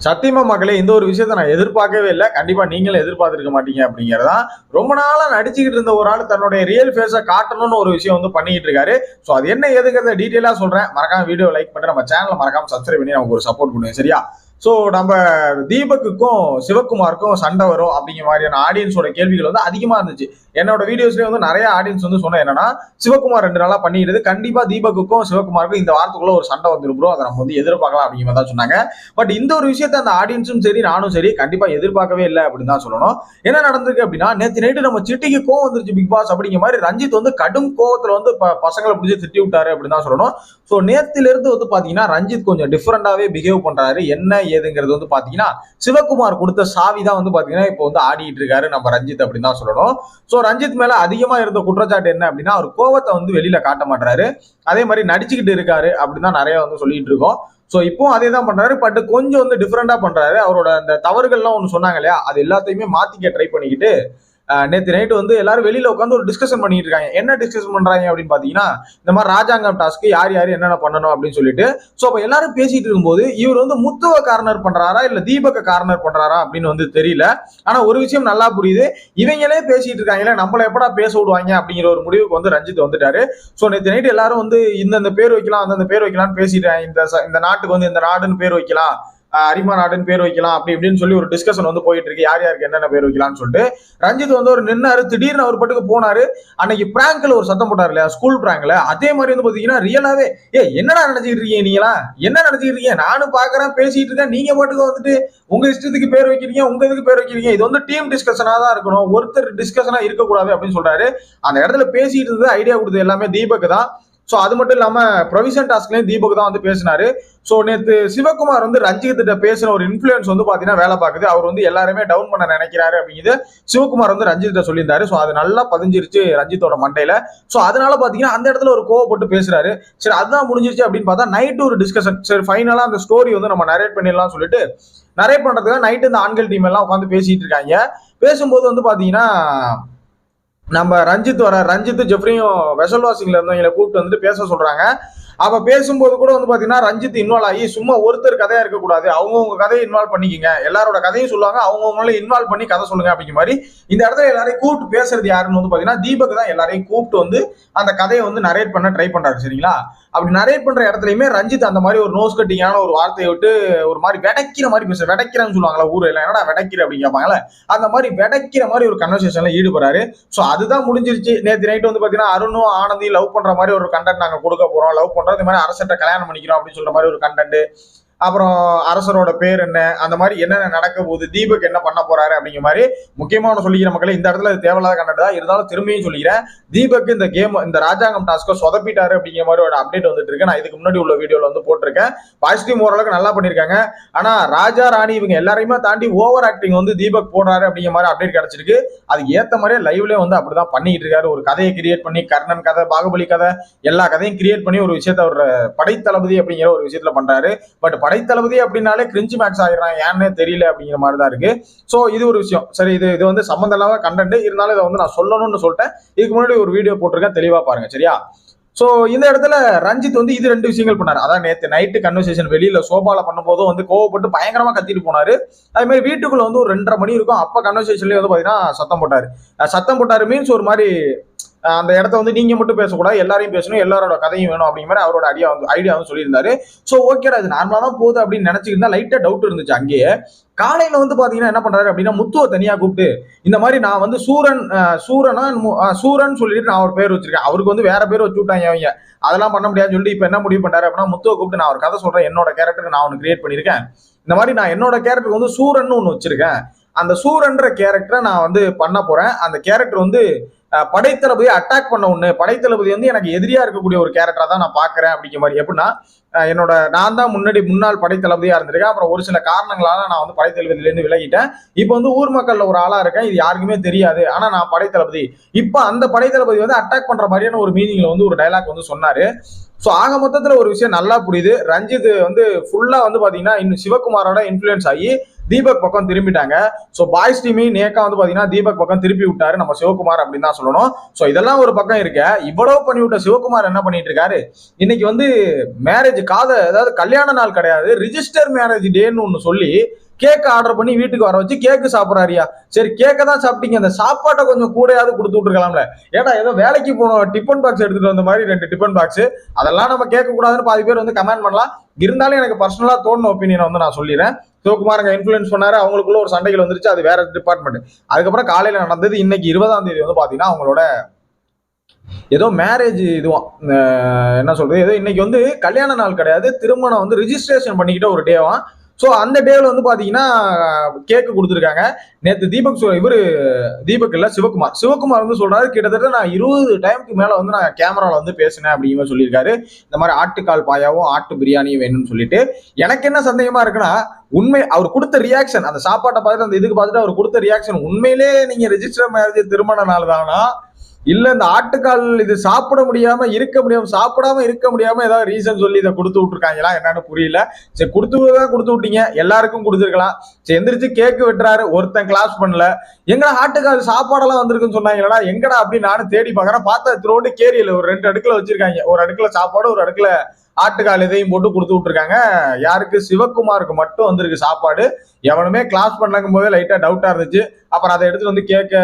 சத்தியமா மக்களே இந்த ஒரு விஷயத்த நான் எதிர்பார்க்கவே இல்லை. கண்டிப்பா நீங்களும் எதிர்பார்த்திருக்க மாட்டீங்க அப்படிங்கறதா ரொம்ப நாளா நடிச்சுக்கிட்டு இருந்த ஒரு ஆள் தன்னுடைய ரியல் ஃபேஸை காட்டணும்னு ஒரு விஷயம் வந்து பண்ணிட்டு இருக்காரு. ஸோ அது என்ன எதுங்கிறத டீட்டெயிலா சொல்றேன். மறக்காம வீடியோ லைக் பண்ணி நம்ம சேனலை மறக்காம சப்ஸ்கிரைப் பண்ணி நமக்கு ஒரு சப்போர்ட் பண்ணுங்க சரியா? ஸோ நம்ம தீபக்குக்கும் சிவகுமாருக்கும் சண்டை வரும் அப்படிங்கிற மாதிரியான ஆடியன்ஸோட கேள்விகள் வந்து அதிகமாக இருந்துச்சு. என்னோட வீடியோஸ்லேயும் வந்து நிறைய ஆடியன்ஸ் வந்து சொன்ன என்னன்னா சிவகுமார் ரெண்டு நாளாக பண்ணிடுது கண்டிப்பாக தீபக்குக்கும் சிவகுமாருக்கும் இந்த வாரத்துக்குள்ள ஒரு சண்டை வந்துரும் அதை நம்ம வந்து எதிர்பார்க்கலாம் அப்படிங்கிற மாதிரி தான் சொன்னாங்க. பட் இந்த ஒரு விஷயத்த அந்த ஆடியன்ஸும் சரி நானும் சரி கண்டிப்பாக எதிர்பார்க்கவே இல்லை அப்படின்னு தான் சொல்லணும். என்ன நடந்திருக்கு அப்படின்னா நேற்று நைட்டு நம்ம சிட்டிக்கு கோவம் வந்துருச்சு பிக் பாஸ் அப்படிங்கிற மாதிரி ரஞ்சித் வந்து கடும் கோவத்தில் வந்து ப- பசங்களை பிடிச்சி திட்டி விட்டாரு அப்படின்னு தான் சொல்லணும். ஸோ நேற்றுலேருந்து வந்து பார்த்தீங்கன்னா ரஞ்சித் கொஞ்சம் டிஃப்ரெண்டாகவே பிஹேவ் பண்ணுறாரு என்ன ஏதுங்கிறது வந்து பாத்தீங்கன்னா சிவகுமார் கொடுத்த சாவி தான் வந்து பாத்தீங்கன்னா இப்போ வந்து ஆடிட்டு இருக்காரு. நம்ம ரஞ்சித் அப்படின்னு தான் சொல்லணும். ஸோ ரஞ்சித் மேல அதிகமா இருந்த குற்றச்சாட்டு என்ன அப்படின்னா அவர் கோவத்தை வந்து வெளியில காட்ட மாட்டாரு அதே மாதிரி நடிச்சுக்கிட்டு இருக்காரு அப்படின்னு தான் நிறைய வந்து சொல்லிட்டு இருக்கோம். ஸோ இப்போ அதே தான் பண்றாரு. பட் கொஞ்சம் வந்து டிஃப்ரெண்டா பண்றாரு. அவரோட அந்த தவறுகள்லாம் ஒன்று சொன்னாங்க இல்லையா? அது எல்லாத்தையுமே மாத்திக்க ட்ரை பண்ணிக்கிட்டு நேற்று நேத்து நைட்டு வந்து எல்லாரும் வெளியில உட்காந்து ஒரு டிஸ்கஷன் பண்ணிட்டு இருக்காங்க. என்ன டிஸ்கஷன் பண்றாங்க அப்படின்னு பாத்தீங்கன்னா இந்த மாதிரி ராஜாங்கம் டாஸ்க்கு யார் யார் என்னென்ன பண்ணணும் அப்படின்னு சொல்லிட்டு. ஸோ அப்போ எல்லாரும் பேசிட்டு இருக்கும்போது இவர் வந்து முத்துவ கார்னர் பண்றாரா இல்ல தீபக கார்னர் பண்றாரா அப்படின்னு வந்து தெரியல. ஆனா ஒரு விஷயம் நல்லா புரியுது. இவங்களே பேசிட்டு இருக்காங்களே நம்மள எப்படா பேச விடுவாங்க அப்படிங்கிற ஒரு முடிவுக்கு வந்து ரஞ்சித் வந்துட்டாரு. ஸோ நேற்று நைட்டு எல்லாரும் வந்து இந்தந்த பேர் வைக்கலாம் அந்தந்த பேர் வைக்கலாம்னு பேசிட்டாங்க இந்த இந்த நாட்டுக்கு வந்து இந்த நாடுன்னு பேர் வைக்கலாம். அரிமா நாடுன்னு பேர் வைக்கலாம் அப்படி இப்படின்னு சொல்லி ஒரு டிஸ்கஷன் வந்து போயிட்டு இருக்கு யார் யாருக்கு என்னென்ன பேர் வைக்கலாம்னு சொல்லிட்டு. ரஞ்சித் வந்து ஒரு நின்னாரு திடீர்னு அவர் பட்டுக்கு போனாரு. அன்னைக்கு பிராங்க்ல ஒரு சத்தம் போட்டார் இல்லையா? ஸ்கூல் பிராங்க்ல அதே மாதிரி வந்து பாத்தீங்கன்னா ரியலாவே ஏ என்னடா நினைச்சிட்டு இருக்கீங்க நீங்களா என்ன நினைச்சிட்டு இருக்கீங்க? நானும் பாக்குறேன் பேசிட்டு இருக்கேன். நீங்க பாட்டுக்கு வந்துட்டு உங்க இஷ்டத்துக்கு பேர் வைக்கிறீங்க உங்க இதுக்கு பேர் வைக்கிறீங்க. இது வந்து டீம் டிஸ்கஷனா தான் இருக்கணும். ஒருத்தர் டிஸ்கஷனா இருக்கக்கூடாது அப்படின்னு சொல்றாரு. அந்த இடத்துல பேசிட்டு இருந்தது ஐடியா கொடுத்தது எல்லாமே தீபக் தான். ஸோ அது மட்டும் இல்லாமல் ப்ரொவிஷன் டாஸ்க்லேயும் தீபக் தான் வந்து பேசினாரு. ஸோ நேற்று சிவகுமார் வந்து ரஞ்சித் கிட்ட பேசின ஒரு இன்ஃப்ளூயன்ஸ் வந்து பார்த்தீங்கன்னா வேலை பார்க்குது. அவர் வந்து எல்லாருமே டவுன் பண்ண நினைக்கிறாரு அப்படிங்கிறது சிவகுமார் வந்து ரஞ்சித் கிட்ட சொல்லியிருந்தாரு. ஸோ அது நல்லா பதிஞ்சிருச்சு ரஞ்சித்தோட மண்டையில. ஸோ அதனால பார்த்தீங்கன்னா அந்த இடத்துல ஒரு கோவப்பட்டு பேசுறாரு. சரி அதுதான் முடிஞ்சிருச்சு அப்படின்னு பார்த்தா நைட்டு ஒரு டிஸ்கஷன் சரி ஃபைனலாக அந்த ஸ்டோரி வந்து நம்ம நரேட் பண்ணிடலாம் சொல்லிட்டு நரேட் பண்ணுறதுக்காக நைட்டு இந்த ஆண்கள் டீம் எல்லாம் உட்காந்து பேசிட்டு இருக்காங்க. பேசும்போது வந்து பார்த்தீங்கன்னா நம்ம ரஞ்சித் வர ரஞ்சித் ஜெஃப்ரியும் வெசல் வாசிங்ல இருந்தவங்களை கூப்பிட்டு வந்துட்டு பேச சொல்றாங்க. அப்ப பேசும்போது கூட வந்து பாத்தீங்கன்னா ரஞ்சித் இன்வால்வ் ஆகி சும்மா ஒருத்தர் கதையா இருக்கக்கூடாது. அவங்கவுங்க கதையை இன்வால்வ் பண்ணிக்கங்க. எல்லாரோட கதையும் சொல்லுவாங்க. அவங்கவுங்கள இன்வால்வ் பண்ணி கதை சொல்லுங்க அப்படிங்கிற மாதிரி. இந்த இடத்துல எல்லாரையும் கூப்பிட்டு பேசுறது யாருன்னு வந்து பாத்தீங்கன்னா தீபக் தான் எல்லாரையும் கூப்பிட்டு வந்து அந்த கதையை வந்து நரேட் பண்ண ட்ரை பண்றாரு. சரிங்களா? அப்படி நரேட் பண்ற இடத்துலயுமே ரஞ்சித் அந்த மாதிரி ஒரு நோஸ் கட்டிங்கான ஒரு வார்த்தையை விட்டு ஒரு மாதிரி வெடைக்கிற மாதிரி பேசுற விடைக்கிறேன்னு சொல்லுவாங்களா ஊரில் எல்லாம். என்னடா வெடைக்கிற அப்படின்னு கேட்பாங்கல்ல? அந்த மாதிரி வெடைக்கிற மாதிரி ஒரு கன்வர்சேஷன்ல ஈடுபடுறாரு. ஸோ அதுதான் முடிஞ்சிருச்சு. நேற்று நைட் வந்து பாத்தீங்கன்னா அருணும் ஆனந்தி லவ் பண்ற மாதிரி ஒரு கண்டென்ட் நாங்க கொடுக்க போறோம். லவ் பண்றோம் இந்த மாதிரி அரசட்ட கல்யாணம் பண்ணிக்கிறோம் அப்படின்னு சொல்ற மாதிரி ஒரு கண்டென்ட் அப்புறம் அரசரோட பேர் என்ன? அந்த மாதிரி என்னென்ன நடக்க போகுது? தீபக் என்ன பண்ண போறாரு? அப்படிங்கிற மாதிரி முக்கியமான சொல்லிக்கிற மக்களே இந்த இடத்துல தேவையில்லாத கண்டதா இருந்தாலும் திரும்பியும் சொல்லிக்கிறேன். தீபக் இந்த கேம் இந்த ராஜாங்கம் டாஸ்க்கை சொதப்பிட்டாரு அப்படிங்கிற மாதிரி ஒரு அப்டேட் வந்துட்டு இருக்கு. நான் இதுக்கு முன்னாடி உள்ள வீடியோல வந்து போட்டிருக்கேன். பாசிட்டிவ் ஓரளவுக்கு நல்லா பண்ணியிருக்காங்க. ஆனா ராஜா ராணி இவங்க எல்லாரையுமே தாண்டி ஓவர் ஆக்டிங் வந்து தீபக் போடுறாரு அப்படிங்கிற மாதிரி அப்டேட் கிடைச்சிருக்கு. அதுக்கு ஏத்த மாதிரியே லைவ்லயே வந்து அப்படிதான் பண்ணிட்டு இருக்காரு. ஒரு கதையை கிரியேட் பண்ணி கர்ணன் கதை பாகுபலி கதை எல்லா கதையும் கிரியேட் பண்ணி ஒரு விஷயத்த அவர் படைத்தளபதி அப்படிங்கிற ஒரு விஷயத்துல பண்றாரு. பட் படைத்தளபதி அப்படின்னாலே கிரிஞ்சு மேக்ஸ் ஆகிடுறான் ஏன்னே தெரியல அப்படிங்கிற மாதிரி தான் இருக்கு. ஸோ இது ஒரு விஷயம். சரி இது இது வந்து சம்மந்தம் இல்லாத கண்டென்ட் இருந்தாலும் இதை வந்து நான் சொல்லணும்னு சொல்லிட்டேன். இதுக்கு முன்னாடி ஒரு வீடியோ போட்டிருக்கேன். தெளிவாக பாருங்க. சரியா? ஸோ இந்த இடத்துல ரஞ்சித் வந்து இது ரெண்டு விஷயங்கள் பண்ணார். அதான் நேற்று நைட்டு கன்வர்சேஷன் வெளியில் சோபால பண்ணும்போதும் வந்து கோவப்பட்டு பயங்கரமாக கத்திட்டு போனார். அதுமாரி வீட்டுக்குள்ளே வந்து ஒரு ரெண்டரை மணி இருக்கும். அப்போ கன்வர்சேஷன்லேயே வந்து பார்த்தீங்கன்னா சத்தம் போட்டார். சத்தம் போட்டாரு மீன்ஸ் ஒரு மாதிரி அந்த இடத்த வந்து நீங்க மட்டும் பேசக்கூடாது எல்லாரையும் பேசணும் எல்லாரோட கதையும் வேணும் அப்படிங்கிற மாதிரி அவரோட ஐடியா வந்து ஐடியா வந்து சொல்லியிருந்தாரு. ஸோ ஓகேடா இது நார்மலாக தான் போகுது அப்படின்னு நினைச்சிருந்தா லைட்டாக டவுட் இருந்துச்சு அங்கேயே. காலையில வந்து பாத்தீங்கன்னா என்ன பண்றாரு அப்படின்னா முத்துவை தனியா கூப்பிட்டு இந்த மாதிரி நான் வந்து சூரன் சூரனா சூரன் சொல்லிட்டு நான் ஒரு பேர் வச்சிருக்கேன். அவருக்கு வந்து வேற பேர் வச்சு விட்டாங்க அவங்க. அதெல்லாம் பண்ண முடியாதுன்னு சொல்லிட்டு இப்ப என்ன முடிவு பண்றாரு அப்படின்னா முத்துவை கூப்பிட்டு நான் ஒரு கதை சொல்றேன் என்னோட கேரக்டருக்கு நான் ஒன்று கிரியேட் பண்ணியிருக்கேன் இந்த மாதிரி நான் என்னோட கேரக்டருக்கு வந்து சூரன் ஒன்று வச்சிருக்கேன். அந்த சூரன்ற கேரக்டரை நான் வந்து பண்ண போறேன். அந்த கேரக்டர் வந்து படைத்தளபதியை அட்டாக் பண்ண ஒண்ணு. படைத்தளபதி வந்து எனக்கு எதிரியா இருக்கக்கூடிய ஒரு கேரக்டரா தான் நான் பாக்குறேன் அப்படிங்கிற மாதிரி. எப்படின்னா என்னோட நான் தான் முன்னாடி முன்னாள் படைத்தளபதியா இருந்திருக்கேன். அப்புறம் ஒரு சில காரணங்களால நான் வந்து படைத்தளபதியில இருந்து விலகிட்டேன். இப்போ வந்து ஊர் மக்கள்ல ஒரு ஆளா இருக்கேன். இது யாருக்குமே தெரியாது. ஆனா நான் படைத்தளபதி. இப்போ அந்த படைத்தளபதி வந்து அட்டாக் பண்ற மாதிரியான ஒரு மீனிங்ல வந்து ஒரு டைலாக் வந்து சொன்னாரு. ஸோ ஆக மொத்தத்துல ஒரு விஷயம் நல்லா புரியுது. ரஞ்சித் வந்து ஃபுல்லா வந்து பாத்தீங்கன்னா இன்னும் சிவகுமாரோட இன்ஃபுளுன்ஸ் ஆகி தீபக் பக்கம் திரும்பிட்டாங்க. ஸோ பாய்ஸ் டீமையும் நேக்கா வந்து பார்த்தீங்கன்னா தீபக் பக்கம் திருப்பி விட்டாரு. நம்ம சிவகுமார் அப்படின்னு தான் சொல்லணும். சொல்லணும் ஸோ இதெல்லாம் ஒரு பக்கம் இருக்க. இவ்வளவு பண்ணிவிட்ட சிவகுமார் என்ன பண்ணிட்டு இருக்காரு? இன்னைக்கு வந்து மேரேஜ் காத அதாவது கல்யாண நாள் கிடையாது. ரிஜிஸ்டர் மேரேஜ் டேன்னு ஒன்று சொல்லி கேக் ஆர்டர் பண்ணி வீட்டுக்கு வர வச்சு கேக்கு சாப்பிட்றாரியா சரி கேக்கை தான் சாப்பிட்டீங்க. அந்த சாப்பாட்டை கொஞ்சம் கூடையாவது கொடுத்து விட்டுருக்கலாம்ல. ஏடா ஏதோ வேலைக்கு போனோம் டிஃபன் பாக்ஸ் எடுத்துட்டு வந்த மாதிரி ரெண்டு டிஃபன் பாக்ஸ் அதெல்லாம் நம்ம கேட்க கூடாதுன்னு பாதி பேர் வந்து கமெண்ட் பண்ணலாம். இருந்தாலும் எனக்கு பர்சனலா தோணுன ஒப்பீனியன் வந்து நான் சொல்லிடுறேன். சிவகுமாரங்க அங்க இன்ஃபுளுன்ஸ் பண்ணாரு. அவங்களுக்குள்ள ஒரு சண்டைகள் வந்துருச்சு. அது வேற டிபார்ட்மெண்ட் அதுக்கப்புறம் காலையில நடந்தது இன்னைக்கு இருபதாம் தேதி வந்து பாத்தீங்கன்னா அவங்களோட ஏதோ மேரேஜ் இதுவும் என்ன சொல்றது? ஏதோ இன்னைக்கு வந்து கல்யாண நாள் கிடையாது. திருமணம் வந்து ரிஜிஸ்ட்ரேஷன் பண்ணிக்கிட்ட ஒரு டேவான் ஸோ அந்த டேவில் வந்து பார்த்தீங்கன்னா கேக்கு கொடுத்துருக்காங்க. நேற்று தீபக் சொ- தீபக் இல்லை சிவகுமார். சிவகுமார் வந்து சொல்கிறாரு கிட்டத்தட்ட நான் இருபது டைமுக்கு மேலே வந்து நான் கேமராவில் வந்து பேசினேன் அப்படிங்கிற சொல்லியிருக்காரு. இந்த மாதிரி ஆட்டுக்கால் பாயாவும் ஆட்டு பிரியாணியும் வேணும்னு சொல்லிட்டு. எனக்கு என்ன சந்தேகமாக இருக்குன்னா உண்மை அவர் கொடுத்த ரியாக்ஷன் அந்த சாப்பாட்டை பார்த்துட்டு அந்த இதுக்கு பார்த்துட்டு அவர் கொடுத்த ரியாக்ஷன் உண்மையிலே நீங்கள் ரெஜிஸ்டர் மேரேஜ் திருமண நாள் தானா? இல்ல இந்த ஆட்டுக்கால் இது சாப்பிட முடியாம இருக்க முடியாம சாப்பிடாம இருக்க முடியாம ஏதாவது ரீசன் சொல்லி இதை கொடுத்து விட்டுருக்காங்களா? என்னன்னு புரியல. சரி கொடுத்து தான் கொடுத்து விட்டீங்க. எல்லாருக்கும் கொடுத்துருக்கலாம். சரி எந்திரிச்சு கேக்கு வெட்டுறாரு. ஒருத்தன் கிளாஸ் பண்ணல. எங்கடா ஆட்டுக்கால் சாப்பாடெல்லாம் வந்திருக்குன்னு சொன்னாங்களா எங்கடா அப்படின்னு நானும் தேடி பாக்குறேன் பார்த்தா த்ரோடு கேரியல ஒரு ரெண்டு அடுக்குல வச்சிருக்காங்க. ஒரு அடுக்குல சாப்பாடு ஒரு அடுக்குல ஆட்டுக்கால் இதையும் போட்டு கொடுத்து விட்டுருக்காங்க. யாருக்கு? சிவகுமாருக்கு மட்டும் வந்திருக்கு சாப்பாடு. எவனுமே கிளாஸ் பண்ணக்கும் போதே லைட்டாக டவுட்டாக இருந்துச்சு. அப்புறம் அதை எடுத்துட்டு வந்து கேட்க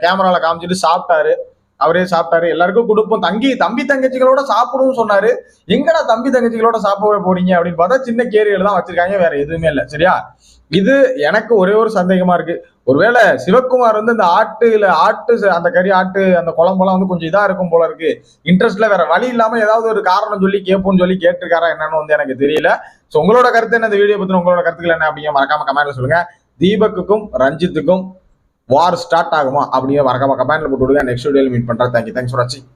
கேமராவில் காமிச்சிட்டு சாப்பிட்டாரு. அவரே சாப்பிட்டாரு. எல்லாருக்கும் கொடுப்போம். தங்கி தம்பி தங்கச்சிகளோட சாப்பிடுவோம் சொன்னாரு. எங்கடா தம்பி தங்கச்சிகளோட சாப்பிட போறீங்க அப்படின்னு பார்த்தா சின்ன கேரியல் தான் வச்சிருக்காங்க. வேற எதுவுமே இல்லை. சரியா? இது எனக்கு ஒரே ஒரு சந்தேகமா இருக்கு. ஒருவேளை சிவகுமார் வந்து இந்த ஆட்டுல ஆட்டு ச- அந்த கறி ஆட்டு அந்த குழம்பெல்லாம் வந்து கொஞ்சம் இதா இருக்கும் போல இருக்கு. இன்ட்ரெஸ்ட்ல வேற வழி இல்லாம ஏதாவது ஒரு காரணம் சொல்லி கேட்போம்னு சொல்லி கேட்டிருக்காரா என்னன்னு வந்து எனக்கு தெரியல. ஸோ உங்களோட கருத்து என்ன? இந்த வீடியோ பத்தின உங்களோட கருத்துக்கள் என்ன அப்படிங்க மறக்காம கமெண்ட்ல சொல்லுங்க. தீபக்குக்கும் ரஞ்சித்துக்கும் வார் ஸ்டார்ட் ஆகுமா அப்படிங்க மறக்காம கமெண்ட்ல போட்டு விடுங்க. நெக்ஸ்ட் வீடியோல மீட் பண்றேன். தேங்க்யூ தேங்க்ஸ் ஃபார் வாட்சிங்